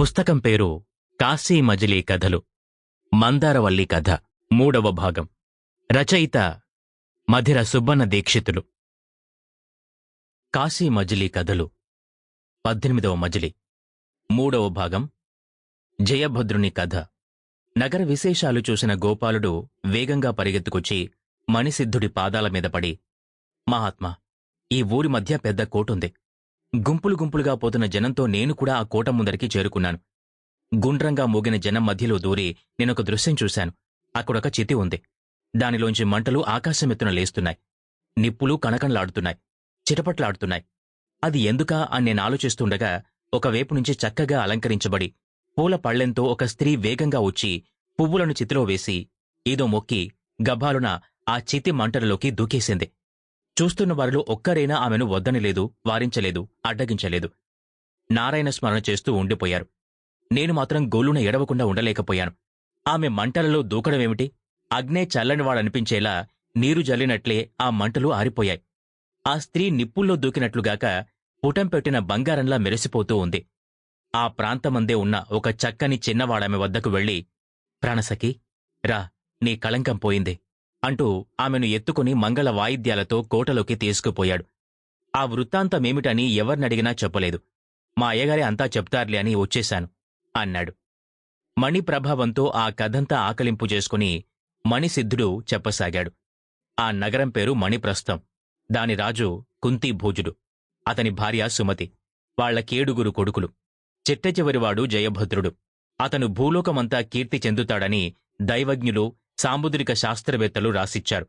పుస్తకం పేరు కాశీ మజిలీ కథలు. మందారవల్లి కథ మూడవ భాగం. రచయిత మధిర సుబ్బన్న దీక్షితులు. కాశీ మజిలీ కథలు పద్దెనిమిదవ మజిలీ. మూడవ భాగం. జయభద్రుని కథ. నగర విశేషాలు చూసిన గోపాలుడు వేగంగా పరిగెత్తుకొచ్చి మణిసిద్ధుడి పాదాల మీద పడి మహాత్మా ఈ ఊరి మధ్య పెద్ద కోటుంది. గుంపులు గుంపులుగా పోతున్న జనంతో నేను కూడా ఆ కోట ముందరికి చేరుకున్నాను. గుండ్రంగా మోగిన జనం మధ్యలో దూరి నేనొక దృశ్యం చూశాను. అక్కడొక చితి ఉంది. దానిలోంచి మంటలు ఆకాశమెత్తున లేస్తున్నాయి. నిప్పులు కణకణలాడుతున్నాయి. చిటపట్లాడుతున్నాయి. అది ఎందుకా అని నేను ఆలోచిస్తుండగా ఒకవైపు నుంచి చక్కగా అలంకరించబడి పూల పళ్ళెంతో ఒక స్త్రీ వేగంగా వచ్చి పువ్వులను చితిలో వేసి ఏదో మొక్కి గభాలున ఆ చితి మంటలలోకి దూకేసింది. చూస్తున్న వారిలో ఒక్కరైనా ఆమెను వద్దనలేదు వారించలేదు అడ్డగించలేదు. నారాయణ స్మరణ చేస్తూ ఉండిపోయారు. నేను మాత్రం గోలున ఎడవకుండా ఉండలేకపోయాను. ఆమె మంటలలో దూకడమేమిటి? అగ్నే చల్లనివాడనిపించేలా నీరు జల్లినట్లే ఆ మంటలు ఆరిపోయాయి. ఆ స్త్రీ నిప్పుల్లో దూకినట్లుగాక పుటం పెట్టిన బంగారంలా మెరిసిపోతూ ఉంది. ఆ ప్రాంతమందే ఉన్న ఒక చక్కని చిన్నవాడామె వద్దకు వెళ్ళి ప్రాణసఖి రా నీ కళంకం పోయింది. అంటూ ఆమెను ఎత్తుకుని మంగళ వాయిద్యాలతో కోటలోకి తీసుకుపోయాడు. ఆ వృత్తాంతమేమిటని ఎవర్నడిగినా చెప్పలేదు. మా అయ్యగారే అంతా చెప్తారులే అని వచ్చేశాను అన్నాడు. మణి ప్రభావంతో ఆ కథంతా ఆకలింపు చేసుకుని మణిసిద్ధుడు చెప్పసాగాడు. ఆ నగరం పేరు మణిప్రస్థం దాని రాజు కుంతిభోజుడు అతని భార్య సుమతి. వాళ్ళకేడుగురు కొడుకులు. చిట్టచివరివాడు జయభద్రుడు. అతను భూలోకమంతా కీర్తి చెందుతాడని దైవజ్ఞులు సాముద్రిక శాస్త్రవేత్తలు రాసిచ్చారు.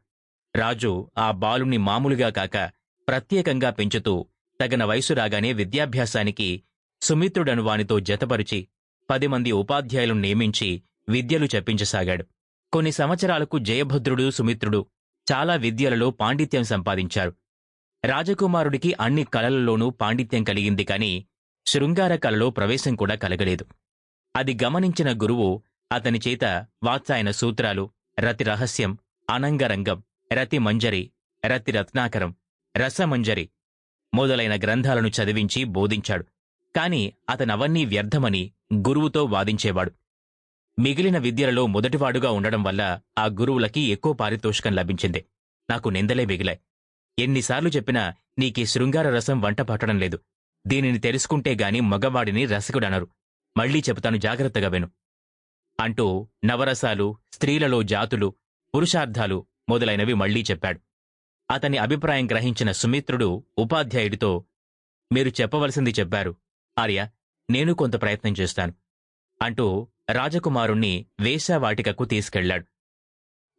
రాజు ఆ బాలుని మామూలుగా కాక ప్రత్యేకంగా పెంచుతూ తగిన వయసు రాగానే విద్యాభ్యాసానికి సుమిత్రుడను వానితో జతపరిచి పది మంది ఉపాధ్యాయులను నియమించి విద్యలు చెప్పించసాగాడు. కొన్ని సంవత్సరాలకు జయభద్రుడు సుమిత్రుడు చాలా విద్యలలో పాండిత్యం సంపాదించారు. రాజకుమారుడికి అన్ని కళలలోనూ పాండిత్యం కలిగింది కాని శృంగార కళలో ప్రవేశం కూడా కలగలేదు. అది గమనించిన గురువు అతని చేత వాత్సాయన సూత్రాలు రతి రహస్యం అనంగరంగం రతి మంజరి రతి రత్నాకరం రసమంజరి మొదలైన గ్రంథాలను చదివించి బోధించాడు. కాని అతనవన్నీ వ్యర్థమని గురువుతో వాదించేవాడు. మిగిలిన విద్యలలో మొదటివాడుగా ఉండడం వల్ల ఆ గురువులకి ఎక్కువ పారితోషికం లభించింది. నాకు నిందలే మిగిలాయి. ఎన్నిసార్లు చెప్పినా నీకీ శృంగార రసం వంట పట్టడం లేదు. దీనిని తెలుసుకుంటే గాని మగవాడిని రసికుడనరు. మళ్ళీ చెబుతాను జాగ్రత్తగా విను. అంటూ నవరసాలు స్త్రీలలో జాతులు పురుషార్థాలు మొదలైనవి మళ్ళీ చెప్పాడు. అతని అభిప్రాయం గ్రహించిన సుమిత్రుడు ఉపాధ్యాయుడితో మీరు చెప్పవలసింది చెప్పారు. ఆర్య నేను కొంత ప్రయత్నం చేస్తాను. అంటూ రాజకుమారుణ్ణి వేశావాటికకు తీసుకెళ్ళాడు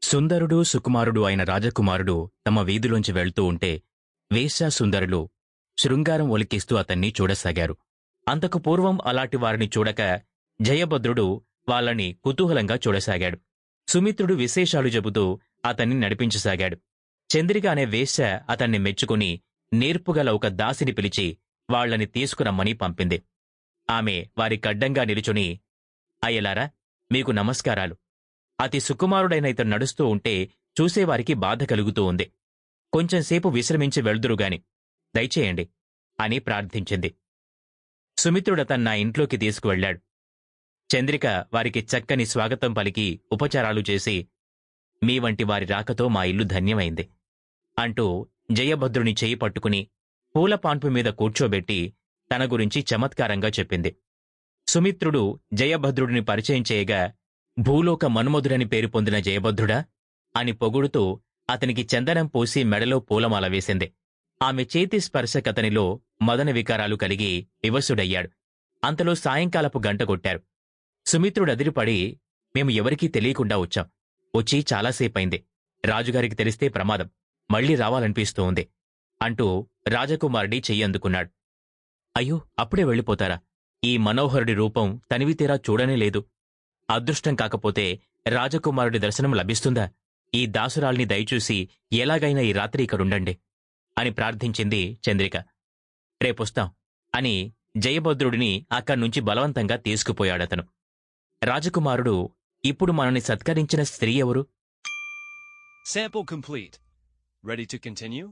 సుందరుడు సుకుమారుడు అయిన రాజకుమారుడు తమ వీధిలోంచి వెళ్తూ ఉంటే వేశ్యా సుందరులు శృంగారం ఒలికిస్తూ అతన్ని చూడసాగారు. అంతకు పూర్వం అలాంటి వారిని చూడక జయభద్రుడు వాళ్ళని కుతూహలంగా చూడసాగాడు. సుమిత్రుడు విశేషాలు చెబుతూ అతన్ని నడిపించసాగాడు. చంద్రిక అనే వేశ్య అతన్ని మెచ్చుకుని నేర్పుగల ఒక దాసిని పిలిచి వాళ్ళని తీసుకురమ్మని పంపింది. ఆమె వారి కడ్డంగా నిలుచుని అయ్యలారా మీకు నమస్కారాలు. అతి సుకుమారుడైన ఇతను నడుస్తూ ఉంటే చూసేవారికి బాధ కలుగుతూ ఉంది. కొంచెంసేపు విశ్రమించి వెళ్దురుగాని దయచేయండి అని ప్రార్థించింది. సుమిత్రుడు నా ఇంట్లోకి తీసుకువెళ్ళాడు చంద్రిక వారికి చక్కని స్వాగతం పలికి ఉపచారాలు చేసి మీ వంటి వారి రాకతో మా ఇల్లు ధన్యమైంది అంటూ జయభద్రుని చేయి పట్టుకుని పూల పాన్పు మీద కూర్చోబెట్టి తన గురించి చమత్కారంగా చెప్పింది. సుమిత్రుడు జయభద్రుడిని పరిచయం చేయగా భూలోక మన్మధుడని పేరు పొందిన జయభద్రుడా అని పొగుడుతూ అతనికి చందనం పోసి మెడలో పూలమాల వేసింది. ఆమె చేతి స్పర్శకతనిలో మదన వికారాలు కలిగి వివసుడయ్యాడు. అంతలో సాయంకాలపు గంట కొట్టారు. సుమిత్రుడదిరిపడి మేము ఎవరికీ తెలియకుండా వచ్చాం. వచ్చి చాలాసేపైంది రాజుగారికి తెలిస్తే ప్రమాదం. మళ్ళీ రావాలనిపిస్తూ ఉంది అంటూ రాజకుమారుడి చెయ్యి అందుకున్నాడు. అయ్యో అప్పుడే వెళ్ళిపోతారా? ఈ మనోహరుడి రూపం తనివితీరా చూడనే లేదు. అదృష్టం కాకపోతే రాజకుమారుడి దర్శనం లభిస్తుందా? ఈ దాసురాల్ని దయచూసి ఎలాగైనా ఈ రాత్రి ఇక్కడుండండి అని ప్రార్థించింది చంద్రిక. రేపొస్తాం అని జయభద్రుడిని అక్కడ్నుంచి బలవంతంగా తీసుకుపోయాడతను. రాజకుమారుడు ఇప్పుడు మనని సత్కరించిన స్త్రీ ఎవరు Sample complete. Ready to continue?